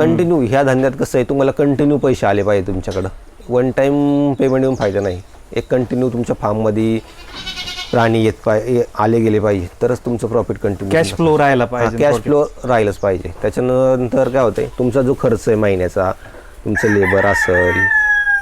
Continue ह्या धंद्यात कसं आहे? तुम्हाला कंटिन्यू पैसे आले पाहिजे तुमच्याकडं. वन टाईम पेमेंट येऊन फायदा नाही. एक कंटिन्यू तुमच्या फार्ममध्ये प्राणी येत पाहिजे आले गेले पाहिजे. तरच तुमचं प्रॉफिट कंटिन्यू कॅश फ्लो राहायला पाहिजे कॅश फ्लो राहीलच पाहिजे. त्याच्यानंतर काय होतंय? तुमचा जो खर्च आहे महिन्याचा तुमचं लेबर असेल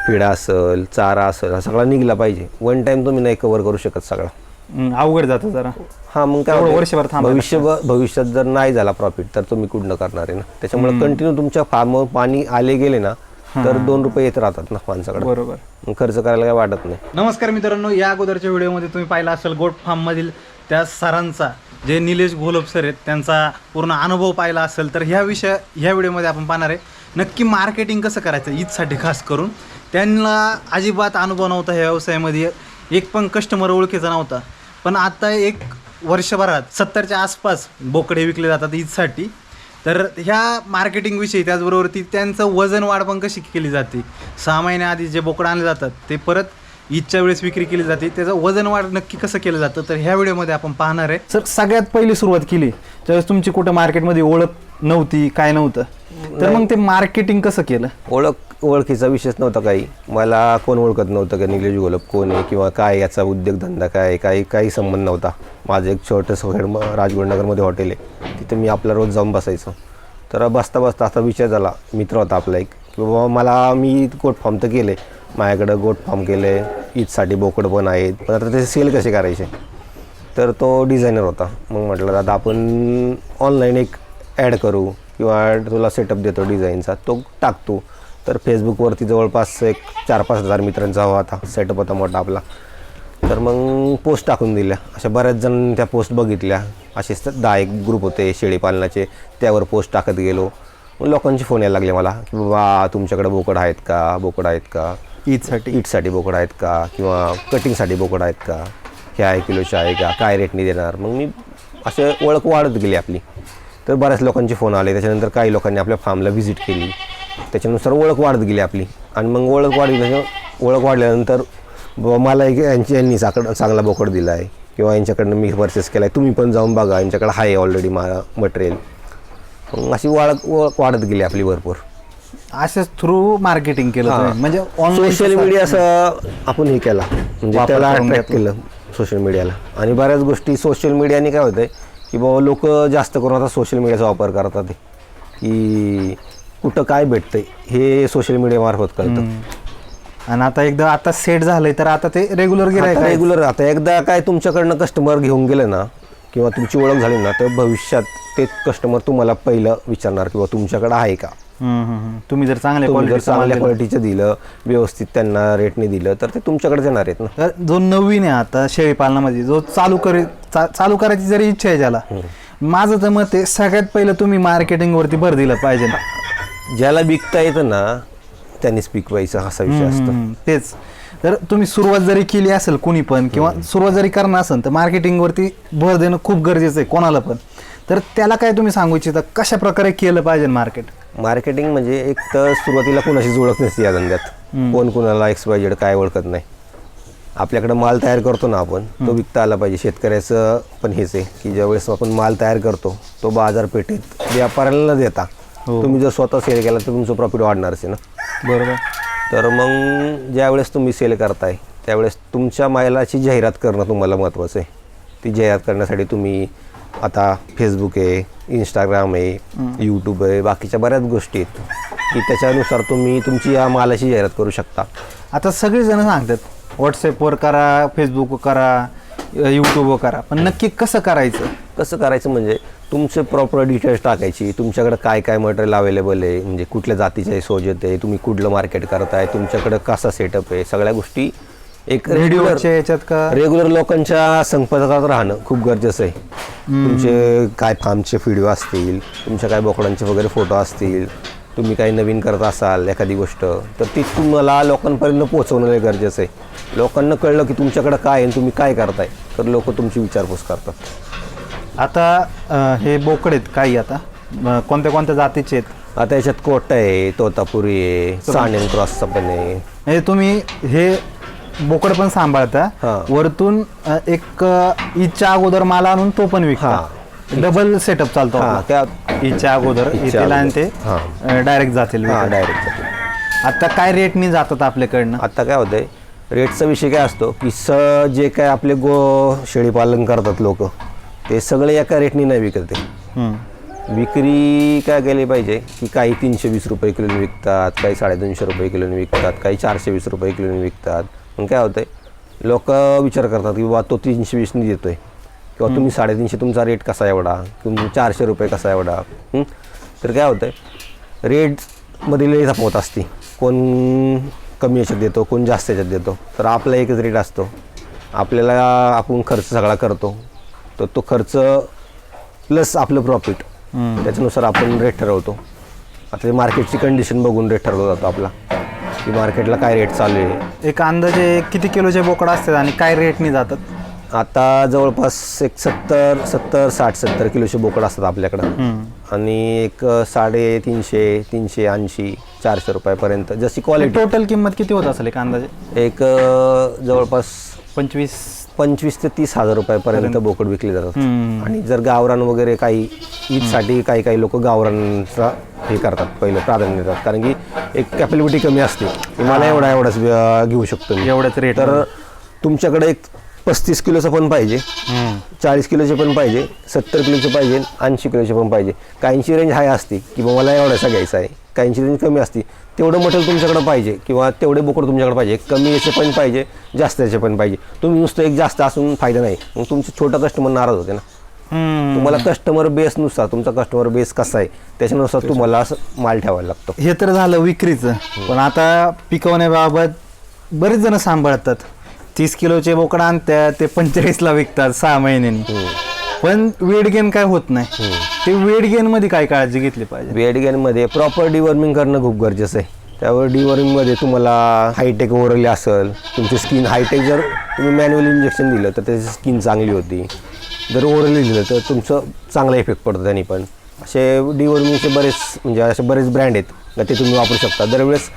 पिढा असेल चारा असेल हा सगळा निघला पाहिजे. वन टाइम तुम्ही नाही कव्हर करू शकत सगळा. हम्म, अवघड जातं जरा. हा मग काय एवढं होतंय? वर्षभर थांबायला भविष्य भविष्यात जर नाही झाला प्रॉफिट तर तुम्ही कुठनं करणार आहे ना? त्याच्यामुळे कंटिन्यू तुमच्या फार्म पाणी आले गेले ना तर दोन रुपये येत राहतात ना माणसाकडे. बरोबर. मग खर्च करायला काय वाटत नाही. नमस्कार मित्रांनो या अगोदरच्या व्हिडिओमध्ये तुम्ही पाहिला असेल गोट फार्ममधील त्या सरांचा जे निलेश घोलप सर आहेत त्यांचा पूर्ण अनुभव पाहिला असेल तर ह्या विषय ह्या व्हिडिओमध्ये आपण पाहणार आहे. नक्की मार्केटिंग कसं करायचं ईदसाठी खास करून. त्यांना अजिबात अनुभव नव्हता ह्या व्यवसायामध्ये. एक पण कस्टमर ओळखीचा नव्हता. पण आता एक वर्षभरात सत्तरच्या आसपास बोकडे विकले जातात ईदसाठी. तर ह्या मार्केटिंगविषयी त्याचबरोबर ती त्यांचं वजन वाढ पण कशी केली जाते? सहा महिन्याआधी जे बोकडं आणले जातात ते परत ईदच्या वेळेस विक्री केली जाते. त्याचं वजन वाढ नक्की कसं केलं जातं? तर ह्या व्हिडिओमध्ये आपण पाहणार आहे. सर सगळ्यात पहिली सुरुवात केली त्यावेळेस तुमची कुठं मार्केटमध्ये ओळख नव्हती काय नव्हतं. तर मग ते मार्केटिंग कसं केलं? ओळख ओळखीचा विषयच नव्हता काही. मला कोण ओळखत नव्हतं की निलेश गोलप कोण आहे किंवा काय याचा उद्योगधंदा काय काही काही संबंध नव्हता. माझं एक छोटंसं हेड राजगुरुनगरमध्ये हॉटेल आहे. तिथे मी आपला रोज जाऊन बसायचो. तर बसता बसता असा विषय झाला. मित्र होता आपला एक. की बाबा मला मी गोट फार्म तर केले. माझ्याकडं गोट फार्म केले. ईदसाठी बोकड पण आहेत. पण आता ते सेल कसे करायचे? तर तो डिझायनर होता. मग म्हटलं दादा आपण ऑनलाईन एक ॲड करू किंवा तुला सेटअप देतो डिझाईनचा तो टाकतो. तर फेसबुकवरती जवळपास एक चार पाच हजार मित्रांचा हवा होता सेटअप होता मोठा आपला. तर मग पोस्ट टाकून दिल्या. अशा बऱ्याच जण त्या पोस्ट बघितल्या. असे दहा एक ग्रुप होते शेळीपालनाचे त्यावर पोस्ट टाकत गेलो. मग लोकांचे फोन यायला लागले मला की बाबा तुमच्याकडे बोकड आहेत का? बोकड आहेत का? ईदसाठी ईटसाठी बोकड आहेत का? किंवा कटिंगसाठी बोकड आहेत का? ह्या एक किलोचे आहे का? काय रेटने देणार? मग मी असे ओळख वाढत गेली आपली. तर बऱ्याच लोकांचे फोन आले. त्याच्यानंतर काही लोकांनी आपल्या फार्मला व्हिजिट केली. त्याच्यानुसार ओळख वाढत गेली आपली. आणि मग ओळख वाढली ओळख वाढल्यानंतर मला एक यांची यांनी साकड चांगला बोकड दिला आहे किंवा यांच्याकडनं मी परचेस केला आहे तुम्ही पण जाऊन बघा. यांच्याकडे आहे ऑलरेडी मा मटेरियल मग अशी ओळख ओळख वाढत गेली आपली भरपूर. असेच थ्रू मार्केटिंग केलं. म्हणजे सोशल मीडिया असं आपण हे केला. म्हणजे त्याला अट्रॅक्ट. केलं सोशल मीडियाला आणि बऱ्याच गोष्टी सोशल मीडियाने काय होतंय? की बाबा लोक जास्त करून आता सोशल मीडियाचा वापर करतात ते की कुठं काय भेटतंय हे सोशल मीडियामार्फत कळतं. आणि आता एकदा आता सेट झालंय तर आता ते रेग्युलर गिरायक रेग्युलर आता एकदा काय तुमच्याकडनं कस्टमर घेऊन गेले ना किंवा तुमची ओळख झाली ना तर भविष्यात ते कस्टमर तुम्हाला पहिलं विचारणार किंवा तुमच्याकडे आहे का? हम्म, हम्म. तुम्ही जर चांगल्या तुम्ही जर क्वालिटीचा चांगल्या क्वालिटीचं दिलं व्यवस्थित त्यांना रेटने दिलं तर ते तुमच्याकडे येणार आहेत ना? तर जो नवीन आहे आता शेळीपालनामध्ये जो चालू करी चा, चालू करायची जरी इच्छा आहे ज्याला माझं तर मत आहे सगळ्यात पहिलं तुम्ही मार्केटिंग वरती भर दिलं पाहिजे ज्याला विकता येतं ना त्यांनीच पिकवायचं असा विषय असतो. हम्म, तेच. तर तुम्ही सुरुवात जरी केली असेल कोणी पण किंवा सुरुवात जरी करणार असेल तर मार्केटिंग वरती भर देणं खूप गरजेचं आहे कोणाला पण. तर त्याला काय तुम्ही सांगू इच्छिता? कशा प्रकारे केलं पाहिजे मार्केट मार्केटिंग म्हणजे एक तर सुरुवातीला कोणाशीच ओळख नसते या धंद्यात. कोण कोणाला एक्स वाय झेड काय ओळखत नाही. आपल्याकडे माल तयार करतो ना आपण तो विकता आला पाहिजे. शेतकऱ्याचं पण हेच आहे की ज्यावेळेस आपण माल तयार करतो तो बाजारपेठेत व्यापाऱ्याला न देता. हो. तुम्ही जर स्वतः सेल केला तर तुमचं प्रॉफिट वाढणारच आहे ना. बरोबर. तर मग ज्यावेळेस तुम्ही सेल करताय त्यावेळेस तुमच्या मालाची जाहिरात करणं तुम्हाला महत्त्वाचं आहे. ती जाहिरात करण्यासाठी तुम्ही आता फेसबुक आहे इंस्टाग्राम आहे यूट्यूब आहे बाकीच्या बऱ्याच गोष्टी आहेत. की त्याच्यानुसार तुम्ही तुमची या मालाची जाहिरात करू शकता. आता सगळे जण सांगतात व्हॉट्सअपवर करा फेसबुकवर करा यूट्यूबवर करा. पण नक्की कसं करायचं? कसं करायचं म्हणजे तुमचे प्रॉपर डिटेल्स टाकायची तुमच्याकडे काय काय मटेरियल अवेलेबल आहे म्हणजे कुठल्या जातीचे सोजत आहे तुम्ही कुठलं मार्केट करताय तुमच्याकडे कसा सेटअप आहे सगळ्या गोष्टी एक व्हिडिओच्या याच्यात का? रेग्युलर लोकांच्या संपर्कात राहणं खूप गरजेचं आहे. तुमचे काय फार्मचे व्हिडिओ असतील तुमच्या काय बोकडांचे वगैरे फोटो असतील तुम्ही काही नवीन करत असाल एखादी गोष्ट तर ती तुम्हाला लोकांपर्यंत पोहोचवणं गरजेचं आहे. लोकांना कळलं की तुमच्याकडे काय आहे आणि तुम्ही काय करताय तर लोक तुमची विचारपूस करतात. आता अं, हे बोकड आहेत काही आता अं, कोणत्या कोणत्या जातीचे आहेत? आता याच्यात कोटा आहे तोतापुरी आहे सानियन क्रॉसचा पण आहे. म्हणजे तुम्ही हे बोकड पण सांभाळता हा. वरतून अं, एक अं, ईदच्या अगोदर माल आणून तो पण विकता डबल सेटअप चालतो हां आपला. त्या ईदच्या अगोदर ईदच्या येतील आणि ते. डायरेक्ट जातील हां विकायला. डायरेक्ट आता काय रेटनी जातात आपल्याकडनं आता काय होतंय रेटचा विषय काय असतो की स जे काय आपले गो शेळीपालन करतात लोक ते सगळे एका रेटनी नाही विकत ते हम्म. विक्री काय केली पाहिजे की काही तीनशे वीस रुपये किलोने विकतात काही साडेतीनशे रुपये किलोने विकतात काही चारशे वीस रुपये किलोने विकतात मग काय होतंय? लोक विचार करतात की बाबा तो तीनशे वीसनी देतोय. किंवा तुम्ही साडेतीनशे तुमचा रेट कसा एवढा? तुम्ही चारशे रुपये कसा एवढा? तर काय होतंय? रेटमध्ये लई तफावत असते. कोण कमी याच्यात देतो कोण जास्त याच्यात देतो. तर आपला एकच रेट असतो. आपल्याला आपण खर्च सगळा करतो. तर तो खर्च प्लस आपलं प्रॉफिट त्याच्यानुसार आपण रेट ठरवतो. आता मार्केटची कंडिशन बघून रेट ठरवला जातो आपला. की मार्केटला काय रेट चालू आहे? एक अंदाजे किती किलोचे बोकड असतात आणि काय रेटनी जातात? आता जवळपास एक सत्तर सत्तर साठ सत्तर किलोचे बोकड असतात आपल्याकडं. आणि एक साडेतीनशे तीनशे ऐंशी चारशे रुपयापर्यंत जशी क्वालिटी टोटल किंमत किती होत असेल एक अंदाजे? एक अं, जवळपास पंचवीस पंचवीस ते तीस हजार रुपयापर्यंत बोकड विकले जातात. आणि जर गावरान वगैरे काही ईदसाठी काही काही लोक गावरानचा हे करतात पहिलं प्राधान्य देतात. कारण की एक कॅपॅबिलिटी कमी असते. की मला एवढा एवढाच घेऊ शकतो एवढ्याच रेट तर तुमच्याकडे एक पस्तीस किलोचं पण पाहिजे. चाळीस किलोचे पण पाहिजे सत्तर किलोचे पाहिजे ऐंशी किलोचे पण पाहिजे. काहींची रेंज हाय असते किंवा मला एवढासा घ्यायचा आहे. काहींची रेंज कमी असते. तेवढं मटेरियल तुमच्याकडे पाहिजे किंवा तेवढे बोकड तुमच्याकडे पाहिजे कमी याचे पण पाहिजे जास्त याचे पण पाहिजे. तुम्ही नुसतं एक जास्त असून फायदा नाही. मग तुमचे छोटा कस्टमर नाराज होते ना. तुम्हाला कस्टमर बेसनुसार तुमचा कस्टमर बेस कसा आहे त्याच्यानुसार तुम्हाला असं माल ठेवायला लागतो. हे तर झालं विक्रीचं. पण आता पिकवण्याबाबत बरेच जण सांभाळतात. तीस किलोचे बोकड आणतात ते पंचेचाळीसला विकतात सहा महिन्यांनी. पण वेट गेन काय होत नाही. ते वेट गेन मध्ये काय काळजी घेतली पाहिजे? बेडगॅनमध्ये प्रॉपर डिवर्मिंग करणं खूप गरजेचं आहे. त्यावर डिवर्मिंगमध्ये तुम्हाला हायटेक ओरली असेल तुमची स्किन हायटेक जर तुम्ही मॅन्युअल इंजेक्शन दिलं तर त्याची स्किन चांगली होती. जर ओरली दिलं तर तुमचं चांगला इफेक्ट पडतो त्यांनी पण. असे डिवर्मिंगचे बरेच म्हणजे असे बरेच ब्रँड आहेत ते तुम्ही वापरू शकता. दरवेळेस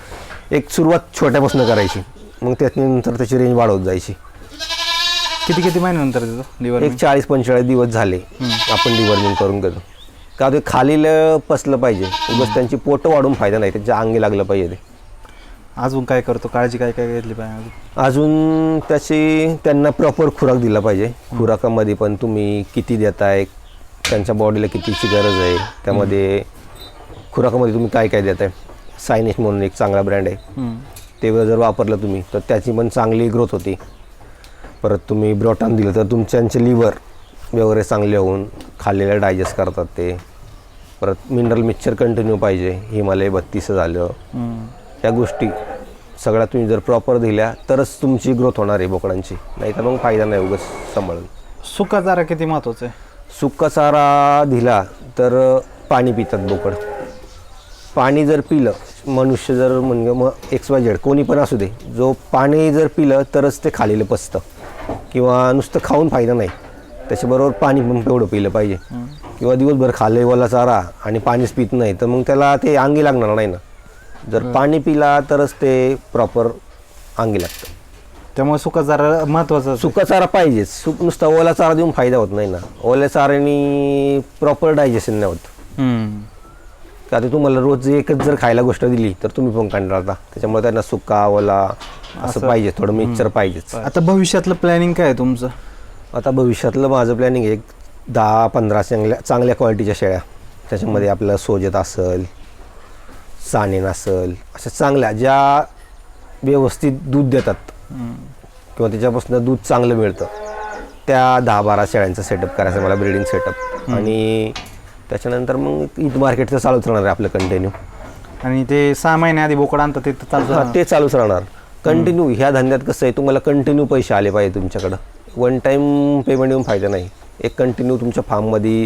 एक सुरुवात छोट्यापासून करायची. मग त्याच्यानंतर त्याची रेंज वाढवत जायची. किती किती महिन्यानंतर देतो? लिव्हर एक चाळीस पंचेचाळीस दिवस झाले आपण डिवर्मिंग करून घेतो. का ते खालील पसलं पाहिजे. उगाच त्यांची पोटं वाढून फायदा नाही त्यांच्या अंगी लागलं पाहिजे ते. अजून काय करतो? काळजी काय काय घेतली पाहिजे अजून? अजून त्याची त्यांना प्रॉपर खुराक दिला पाहिजे. खुराकामध्ये पण तुम्ही किती देताय त्यांच्या बॉडीला कितीची गरज आहे त्यामध्ये खुराकामध्ये तुम्ही काय काय देताय? सायनिश म्हणून एक चांगला ब्रँड आहे. हम्म. ते जर वापरलं तुम्ही तर त्याची पण चांगली ग्रोथ होती. परत तुम्ही ब्रोटान दिलं तर तुमच्यांचे लिव्हर वगैरे चांगले होऊन खाल्लेलं डायजेस्ट करतात ते. परत मिनरल मिक्सचर कंटिन्यू पाहिजे. हिमालय बत्तीस झालं. हम्म. या गोष्टी सगळ्या तुम्ही जर प्रॉपर दिल्या तरच तुमची ग्रोथ होणार आहे बोकडांची. नाही तर मग फायदा नाही उगाच सांभाळून. सुका चारा किती महत्त्वाचा आहे? सुका चारा दिला तर पाणी पितात बोकड. पाणी जर पिलं मनुष्य जर म्हणजे मग एक्स वाय झेड कोणी पण असू दे जो पाणी जर पिलं तरच ते खालीलं पचतं. किंवा नुसतं खाऊन फायदा नाही. त्याच्याबरोबर पाणी पण तेवढं पिलं पाहिजे. किंवा दिवसभर खाल्ले वाला चारा आणि पाणीच पित नाही तर मग त्याला ते अंगी लागणार नाही ना. जर पाणी पिला तरच ते प्रॉपर अंगी लागतं. त्यामुळे सुका चारा महत्त्वाचा सुका चारा पाहिजेच सुक नुसता ओला चारा देऊन फायदा होत नाही ना. ओल्या चाऱ्याने प्रॉपर डायजेशन नाही होत. का ते तुम्हाला रोज एकच जर खायला गोष्ट दिली तर तुम्ही पण कंटाळता त्याच्यामुळे त्यांना सुका ओला असं पाहिजे. थोडं मिक्सचर पाहिजेच. आता भविष्यातलं प्लॅनिंग काय आहे तुमचं? आता भविष्यातलं माझं प्लॅनिंग एक दहा पंधरा चांगल्या चांगल्या क्वालिटीच्या शेळ्या. त्याच्यामध्ये आपल्याला सोजत असेल सानेन असेल अशा चांगल्या ज्या व्यवस्थित दूध देतात. किंवा त्याच्यापासून दूध चांगलं मिळतं. त्या दहा बारा शेळ्यांचा सेटअप करायचं मला ब्रिडिंग सेटअप आणि त्याच्यानंतर मग ईद मार्केटचं चालूच राहणार आहे आपलं कंटिन्यू आणि ते सहा महिन्या आधी बोकड आणतात ते हा ते चालूच राहणार. कंटिन्यू ह्या धंद्यात कसं आहे तुम्हाला कंटिन्यू पैसे आले पाहिजे तुमच्याकडं. वन टाईम पेमेंट येऊन फायदा नाही. एक कंटिन्यू तुमच्या फार्ममध्ये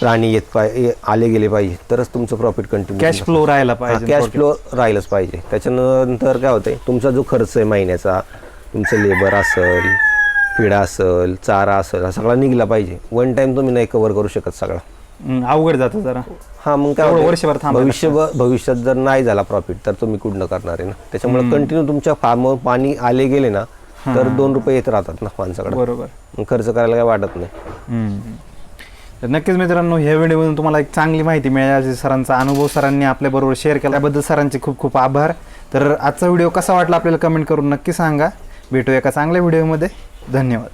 प्राणी येत पाहिजे आले गेले पाहिजे. तरच तुमचं प्रॉफिट कंटिन्यू कॅश फ्लो राहायला पाहिजे कॅश फ्लो राहीलच पाहिजे. त्याच्यानंतर काय होतंय तुमचा जो खर्च आहे महिन्याचा तुमचं लेबर असेल पिढा असेल चारा असेल हा सगळा निघला पाहिजे. वन टाईम तुम्ही नाही कव्हर करू शकत सगळा. अवघड जातं जरा. हा मग काय? वर्षभर भविष्य भविष्यात जर नाही झाला प्रॉफिट तर तुम्ही कुठनं करणार आहे ना? त्याच्यामुळे कंटिन्यू तुमच्या फार्म पाणी आले गेले ना तर दोन रुपये येत राहतात ना माणसाकडे. बरोबर. मग खर्च करायला काय वाटत नाही. हम्म. तर नक्कीच मित्रांनो ह्या व्हिडिओमधून तुम्हाला एक चांगली माहिती मिळाली. सरांचा अनुभव सरांनी आपल्याबरोबर शेअर केला. त्याबद्दल सरांचे खूप खूप आभार. तर आजचा व्हिडिओ कसा वाटला आपल्याला कमेंट करून नक्की सांगा. भेटू एका चांगल्या व्हिडिओमध्ये. धन्यवाद.